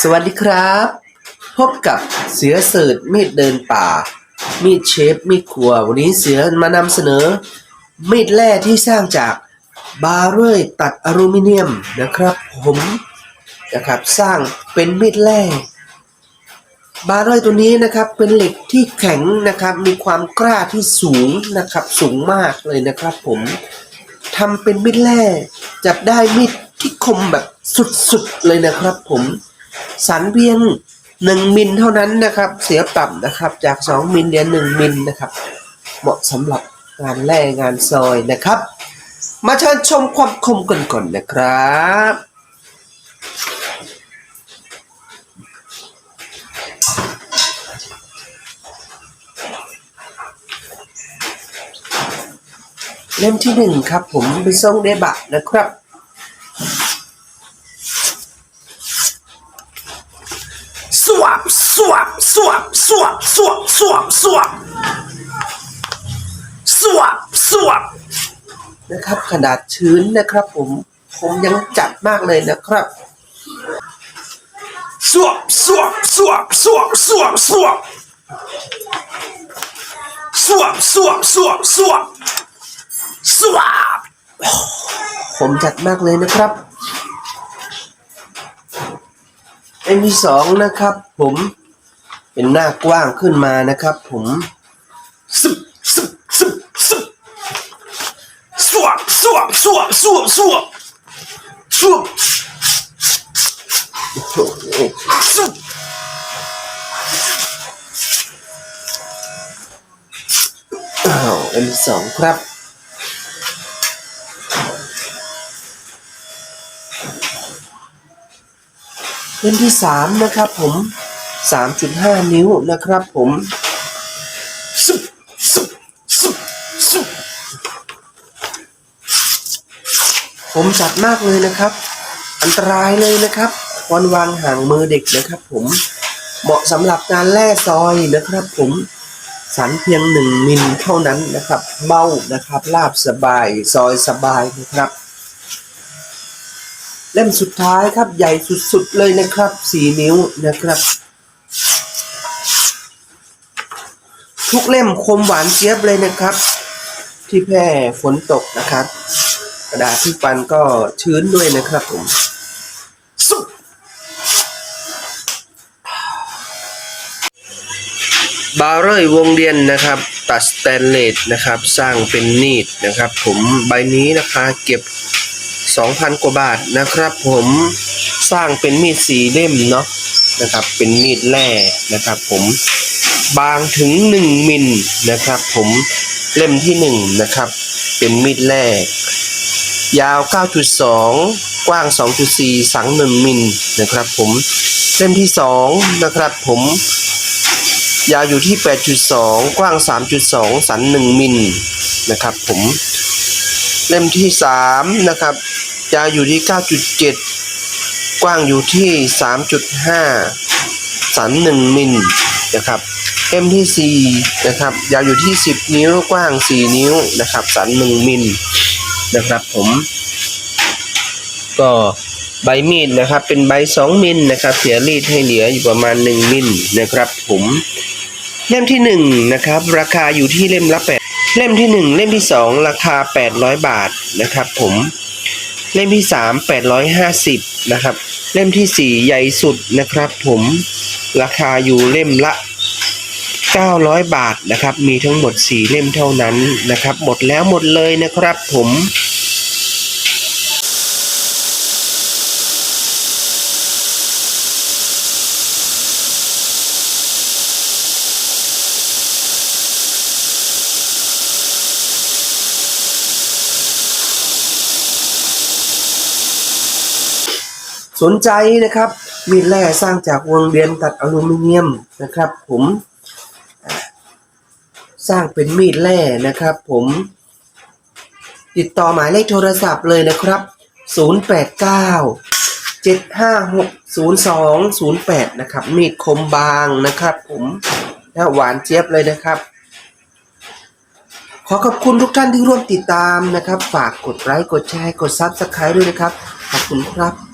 สวัสดีครับ พบกับเสือเสิร์ชมีดเดินป่า มีดเชฟมีดครัว วันนี้เสือมานำเสนอ มีดแร่ที่สร้างจากบาเร่ยตัดอลูมิเนียมนะครับ ผมนะครับสร้างเป็นมีดแร่บาเร่ยตัวนี้นะครับเป็นเหล็กที่แข็งนะครับ มีความกล้าที่สูงนะครับสูงมากเลยนะครับ ผมทำเป็นมีดแร่จับได้มีดที่คมแบบสุดๆเลยนะครับ ผม สันเพียงหนึ่งมิลเท่านั้นนะครับ เสียปรับนะครับ จากสองมิลเหลือหนึ่งมิลนะครับ เหมาะสำหรับงานแร่งานซอยนะครับ มาเชิญชมความคมกันก่อนนะครับเล่มที่หนึ่งครับ ผมเป็นทรงเดบะนะครับ วบสวบสวบสวบสวบสวบสวบสวบสวบนะครับ ขนาดชื้นนะครับ ผมผมยังจัดมากเลยนะครับสวบสวบสวบสวบสวบสวบสวบสวบสวบสวบสวบผมจัดมากเลยนะครับ เล่มที่สองนะครับ ผมเป็นหน้ากว้างขึ้นมานะครับ ผมสึบสึบสึบสึบสวบสวบสวบสวบสวบสวบสวบอ้าวเล่มที่สองครับ เล่มที่สามนะครับผมสามจุดห้านิ้วนะครับผมสุบสุบสุบสุบผมจัดมากเลยนะครับ อันตรายเลยนะครับควรวางห่างมือเด็กนะครับผม เหมาะสำหรับการแล่ซอยนะครับผมสันเพียงหนึ่งมิลเท่านั้นนะครับ เบ้านะครับลาบสบายซอยสบายนะครับ เล่มสุดท้ายครับใหญ่สุดๆเลยนะครับสี่นิ้วนะครับ ทุกเล่มคมหวานเจี๊ยบเลยนะครับ ที่แพร่ฝนตกนะครับ กระดาษที่ฟันก็ชื้นด้วยนะครับผมสุบบาร์เรยวงเดียนนะครับ ตัดสแตนเลสนะครับ สร้างเป็นนีดนะครับ ผมใบนี้ราคาเก็บ 2,000 กว่าบาทนะครับผมสร้างเป็นมีดสีเล่มเนาะนะครับเป็นมีดแร่นะครับผมบางถึง 1 มิลนะครับผมเล่มที่ 1 นะครับ เป็นมีดแร่ยาว 9.2 กว้าง 2.4 สัง 1 มิลนะครับผมเล่มที่ 2 นะครับผมยาวอยู่ที่ 8.2 กว้าง 3.2 สัน 1 มิลนะครับผมเล่มที่ 3 นะครับ ยาวอยู่ที่ 9.7 กว้างอยู่ที่ 3.5สัน1มิลนะครับเล่มที่ 4 นะครับ ยาวอยู่ที่ 10 นิ้วกว้าง 4 นิ้วนะครับสัน1มิลนะครับผม ก็ใบมีดนะครับเป็นใบ 2 มิลนะครับเสียรีดให้เหลืออยู่ประมาณ 1 มิลนะครับผมเล่มที่ 1 นะครับ ราคาอยู่ที่เล่มละ8เล่มที่ 1 เล่มที่ 2 ราคา 800 บาทนะครับผม เล่มที่ 3 850นะครับ เล่มที่ 4 ใหญ่สุดนะครับผมราคาอยู่เล่มละ 900 บาทนะครับ มีทั้งหมด 4 เล่มเท่านั้นนะครับ หมดแล้วหมดเลยนะครับผม สนใจนะครับมีดแร่สร้างจากวงเวียนตัดอลูมิเนียมนะครับ ผมสร้างเป็นมีดแร่นะครับ ผมติดต่อหมายเลขโทรศัพท์เลยนะครับ 089 756 0208 นะครับ มีดคมบางนะครับ ผมและหวานเจี๊ยบเลยนะครับ ขอขอบคุณทุกท่านที่ร่วมติดตามนะครับ ฝากกดไลค์กดแชร์กดซับสไครต์ด้วยนะครับ ขอบคุณครับ